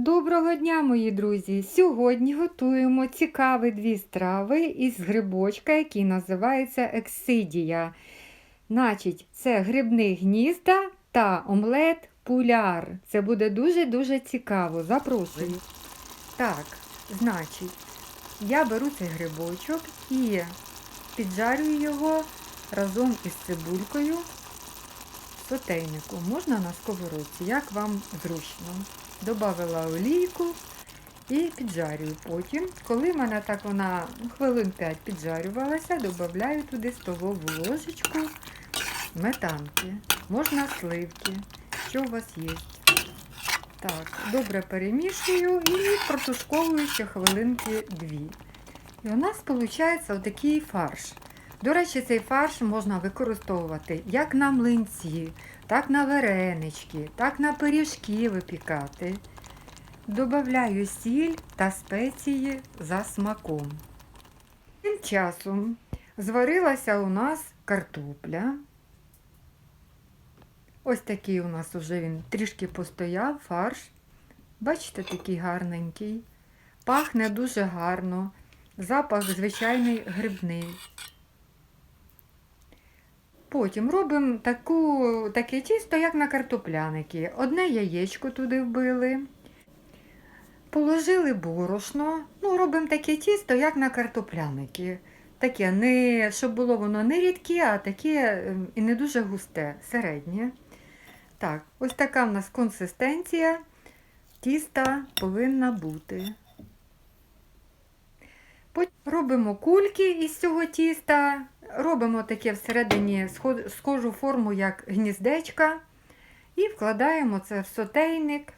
Доброго дня, мої друзі! Сьогодні готуємо цікаві дві страви із грибочка, який називається ексидія. Значить, це грибні гнізда та омлет пуляр. Це буде дуже-дуже цікаво. Запрошую. Так, значить, я беру цей грибочок і піджарюю його разом із цибулькою сотейнику. Можна на сковородці, як вам зручно. Добавила олійку і піджарюю. Потім, коли в мене так вона ну, хвилин 5 піджарювалася, додаю туди столову ложечку сметанки. Можна сливки, що у вас є. Так, добре перемішую і протушковую ще хвилинки дві. І у нас виходить отакий фарш. До речі, цей фарш можна використовувати як на млинці, так на варенички, так на пиріжки випікати. Добавляю сіль та спеції за смаком. Тим часом зварилася у нас картопля. Ось такий у нас уже він трішки постояв фарш. Бачите, такий гарненький. Пахне дуже гарно. Запах звичайний грибний. Потім робимо таку, таке тісто, як на картопляники. Одне яєчко туди вбили. Положили борошно. Ну, робимо таке тісто, як на картопляники. Таке, не, щоб було воно не рідке, а таке ем, і не дуже густе, середнє. Так, ось така в нас консистенція тіста повинна бути. Потім робимо кульки із цього тіста, робимо таке всередині схожу форму, як гніздечка, і вкладаємо це в сотейник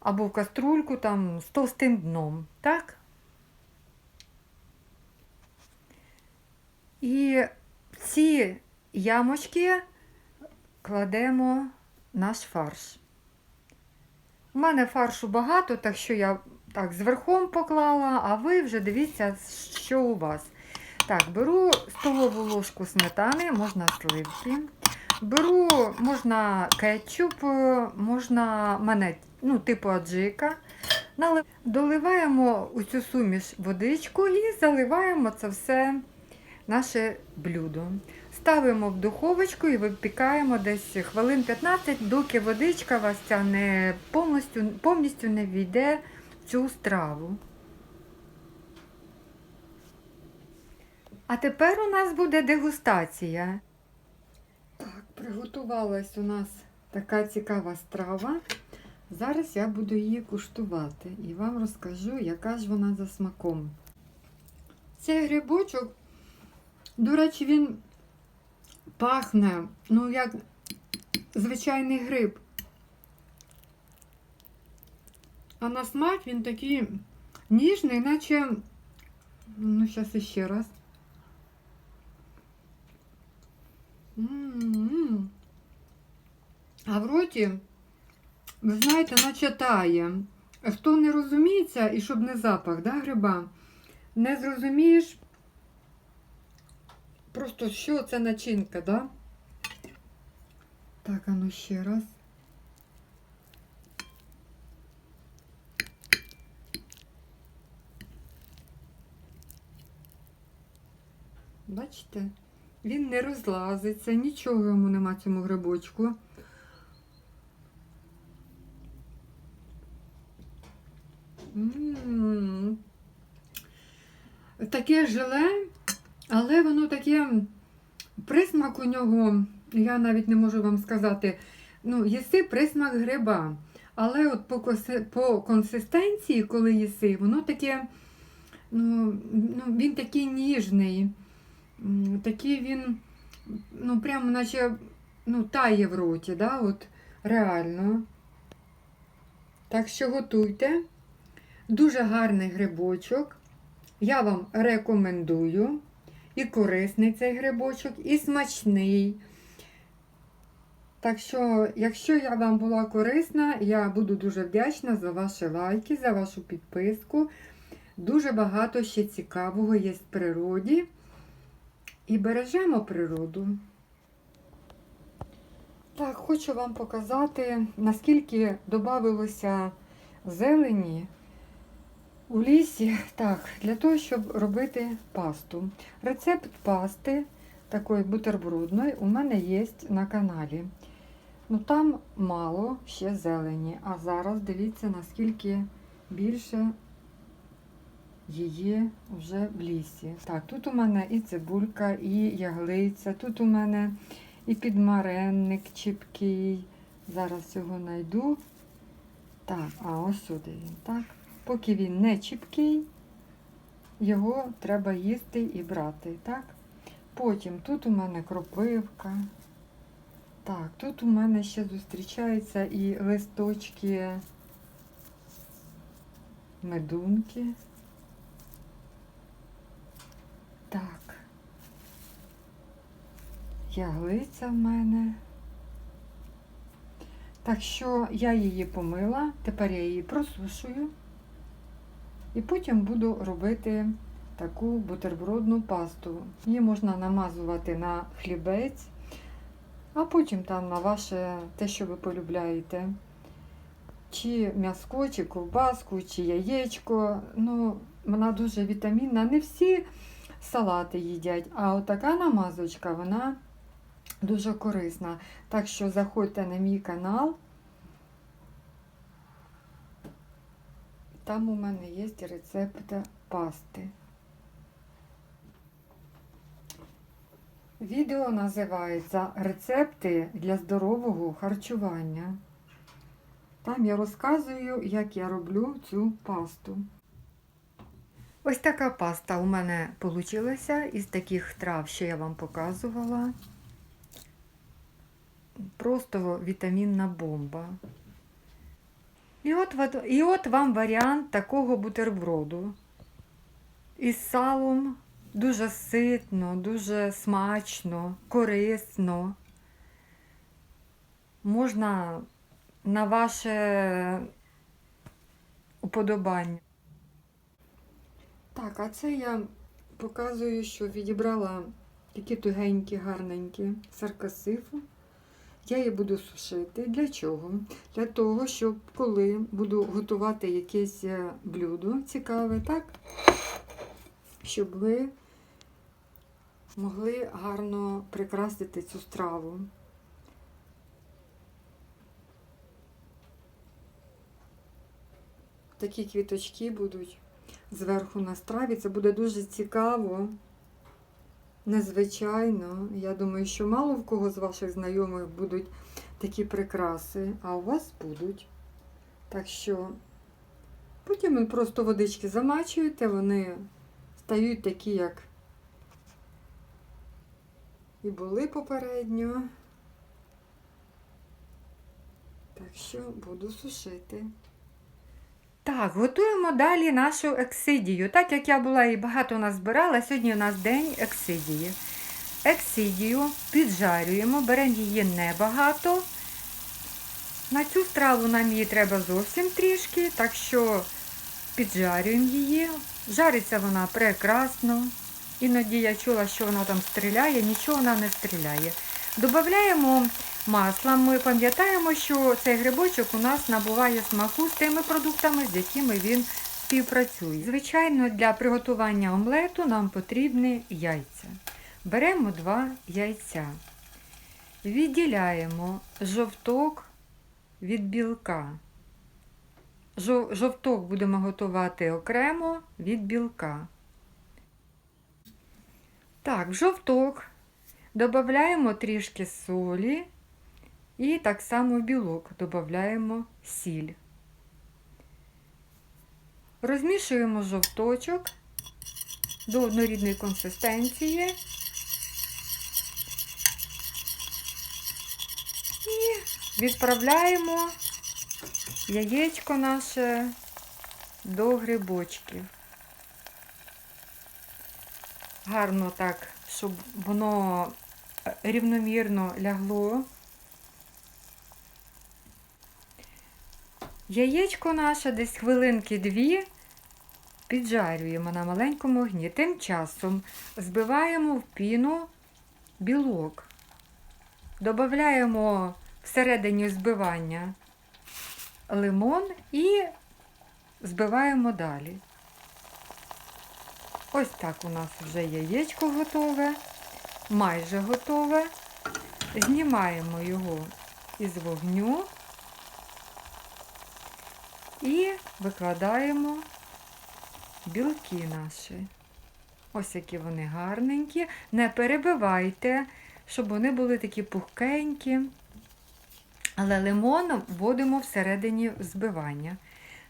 або в каструльку там, з товстим дном. Так? І ці ямочки кладемо наш фарш. У мене фаршу багато, так що я так зверхом поклала, а ви вже дивіться, що у вас. Так, беру столову ложку сметани, можна сливки. Беру, можна кетчуп, можна мене, ну, типу аджика. Доливаємо у цю суміш водичку і заливаємо це все наше блюдо. Ставимо в духовочку і випікаємо десь хвилин 15, доки водичка вас ця не повністю, повністю не війде в цю страву. А тепер у нас буде дегустація. Так, приготувалась у нас така цікава страва. Зараз я буду її куштувати і вам розкажу, яка ж вона за смаком. Цей грибочок, до речі, він пахне, ну, як звичайний гриб. А на смак він такий ніжний, наче, ну, зараз іще раз. М-м-м. А в роті, ви знаєте, наче тає. Хто не розуміється, і щоб не запах да, гриба, не зрозумієш, просто що це начинка, да? Так, а ну ще раз. Бачите? Він не розлазиться, нічого йому нема цьому грибочку. М-м-м. Таке желе, але воно таке присмак у нього, я навіть не можу вам сказати, ну, їси присмак гриба. Але от по по консистенції, коли їси, воно таке, ну, ну, він такий ніжний. Такий він, ну, прямо наче ну, тає в роті, да, от реально. Так що готуйте. Дуже гарний грибочок. Я вам рекомендую. І корисний цей грибочок, і смачний. Так що, якщо я вам була корисна, я буду дуже вдячна за ваші лайки, за вашу підписку. Дуже багато ще цікавого є в природі. І бережемо природу. Так, хочу вам показати, наскільки додавилося зелені у лісі. Так, для того, щоб робити пасту. Рецепт пасти такої бутербродної у мене є на каналі. Ну там мало ще зелені. А зараз дивіться, наскільки більше її вже в лісі. Так, тут у мене і цибулька, і яглиця, тут у мене і підмаренник чіпкий. Зараз його знайду. Так, а ось сюди він, так. Поки він не чіпкий, його треба їсти і брати, так? Потім тут у мене кропивка. Так, тут у мене ще зустрічаються і листочки медунки. Так. Яглиця в мене. Так що я її помила, тепер я її просушую. І потім буду робити таку бутербродну пасту. Її можна намазувати на хлібець, а потім там на ваше те, що ви полюбляєте. Чи м'яско, чи ковбаску, чи яєчко. Ну, вона дуже вітамінна. Не всі салати їдять, а отака намазочка, вона дуже корисна. Так що заходьте на мій канал. Там у мене є рецепт пасти. Відео називається Рецепти для здорового харчування. Там я розказую, як я роблю цю пасту. Ось така паста у мене вийшла із таких трав, що я вам показувала. Просто вітамінна бомба. І от, і от вам варіант такого бутерброду. Із салом дуже ситно, дуже смачно, корисно. Можна на ваше уподобання. Так, а це я показую, що відібрала такі тугенькі, гарненькі саркасифу. Я її буду сушити. Для чого? Для того, щоб коли буду готувати якесь е, блюдо цікаве, так? Щоб ви могли гарно прикрасити цю страву. Такі квіточки будуть зверху на страві. Це буде дуже цікаво, незвичайно. Я думаю, що мало в кого з ваших знайомих будуть такі прикраси, а у вас будуть. Так що потім ви просто водички замачуєте, вони стають такі, як і були попередньо. Так що буду сушити. Так, готуємо далі нашу ексидію. Так як я була і багато назбирала, сьогодні у нас день ексидії. Ексидію піджарюємо, беремо її небагато. На цю страву нам її треба зовсім трішки, так що піджарюємо її. Жариться вона прекрасно. Іноді я чула, що вона там стріляє, нічого вона не стріляє. Додаємо масла. Ми пам'ятаємо, що цей грибочок у нас набуває смаку з тими продуктами, з якими він співпрацює. Звичайно, для приготування омлету нам потрібні яйця. Беремо два яйця, відділяємо жовток від білка. Жовток будемо готувати окремо від білка. Так, в жовток додаємо трішки солі і так само в білок додаємо сіль. Розмішуємо жовточок до однорідної консистенції. І відправляємо яєчко наше до грибочків. Гарно так, щоб воно рівномірно лягло. Яєчко наше десь хвилинки дві піджарюємо на маленькому огні. Тим часом збиваємо в піну білок. Додаємо всередині збивання лимон і збиваємо далі. Ось так у нас вже яєчко готове, майже готове. Знімаємо його із вогню і викладаємо білки наші. Ось які вони гарненькі. Не перебивайте, щоб вони були такі пухкенькі. Але лимон вводимо всередині збивання.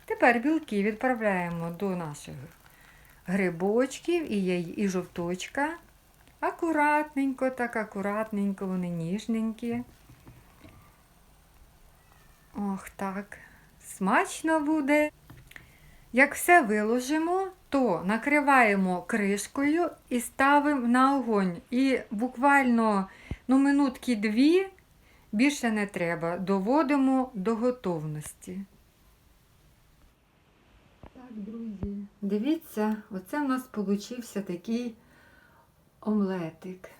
Тепер білки відправляємо до наших грибочків і, яй- і жовточка. Акуратненько, так акуратненько, вони ніжненькі. Ох, так. Смачно буде. Як все виложимо, то накриваємо кришкою і ставимо на огонь. І буквально ну, минутки дві більше не треба. Доводимо до готовності. Так, друзі, дивіться, оце в нас получився такий омлетик.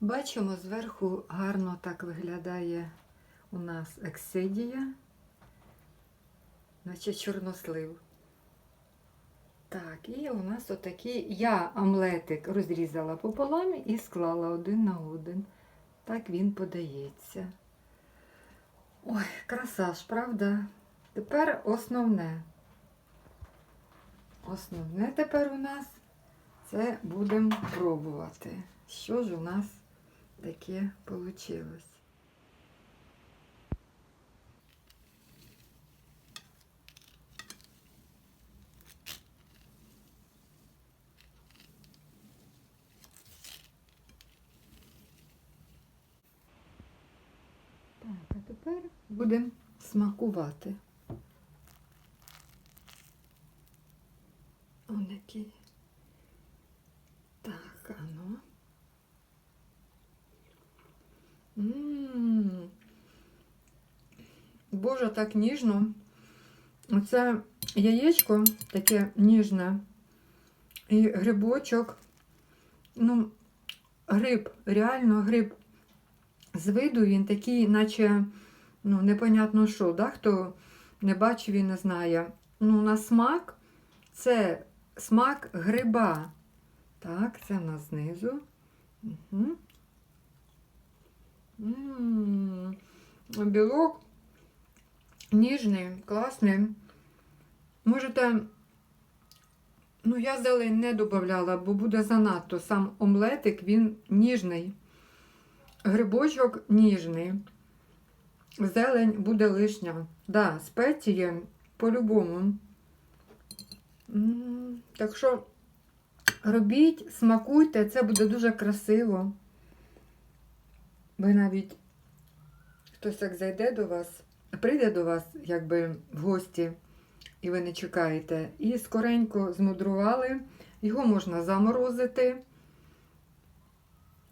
Бачимо, зверху гарно так виглядає у нас ексидія, наче чорнослив. Так, і у нас отакий, я омлетик розрізала пополам і склала один на один. Так він подається. Ой, краса ж, правда? Тепер основне. Основне тепер у нас це будемо пробувати. Що ж у нас таке вийшло? Так, а тепер будемо смакувати. Он який. Так, а ну. М. Боже, так ніжно. Оце яєчко таке ніжне. І грибочок. Ну, гриб, реально гриб. З виду він такий, наче, ну, непонятно що, да? хто не бачив і не знає. Ну, на смак це смак гриба. Так, це в нас знизу. Угу. М-м-м. Білок ніжний, класний. Можете, ну, я зелень не додавала, бо буде занадто. Сам омлетик, він ніжний. Грибочок ніжний. Зелень буде лишня. Да, спеції по-любому. Так що робіть, смакуйте, це буде дуже красиво. Ви навіть хтось як зайде до вас, прийде до вас, якби в гості, і ви не чекаєте. І скоренько змудрували. Його можна заморозити.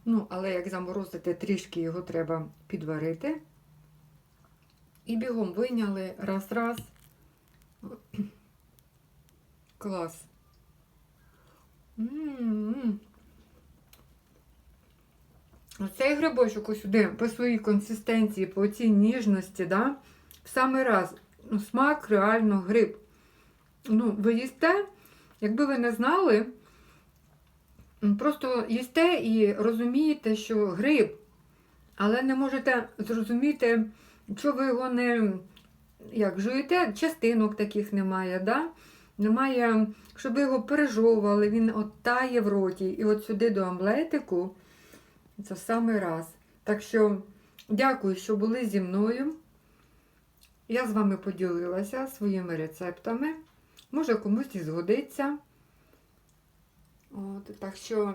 Ну, але як заморозити, трішки його треба підварити. І бігом вийняли раз-раз. Клас. М-м-м. Оцей грибочок ось сюди по своїй консистенції, по цій ніжності, да, в самий раз. Ну, смак реально гриб. Ну, ви їсте, якби ви не знали, просто їсте і розумієте, що гриб, але не можете зрозуміти, що ви його не як жуєте, частинок таких немає, да? немає, щоб його пережовували, він от тає в роті. І от сюди до омлетику це в самий раз. Так що дякую, що були зі мною. Я з вами поділилася своїми рецептами. Може, комусь і згодиться. От, так що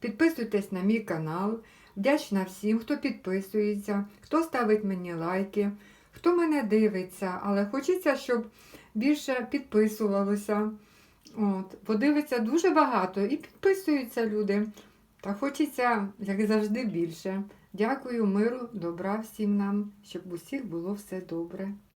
підписуйтесь на мій канал. Вдячна всім, хто підписується, хто ставить мені лайки, хто мене дивиться, але хочеться, щоб більше підписувалося. От, подивиться дуже багато і підписуються люди. Та хочеться, як завжди, більше. Дякую, миру, добра всім нам, щоб у всіх було все добре.